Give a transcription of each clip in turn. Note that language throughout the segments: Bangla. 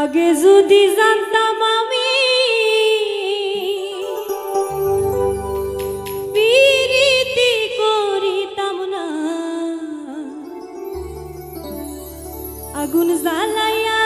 আগে যদি জানতাম আমি পিরিতি করিতাম না। আগুন জ্বালাইয়া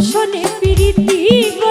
দর্শনে প্রীতি গো।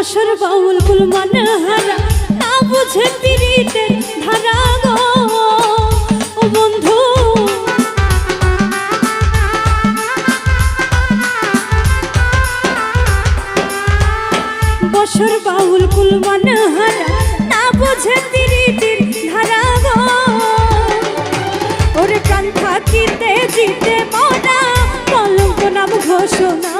বসর বাউল কুল মানে হারা না বুঝে পিরিতে ধারা বন্ধু বসর বাউল কুল মানে হারা না বুঝে পিরিতির ধারা জিতে নাম ঘোষণা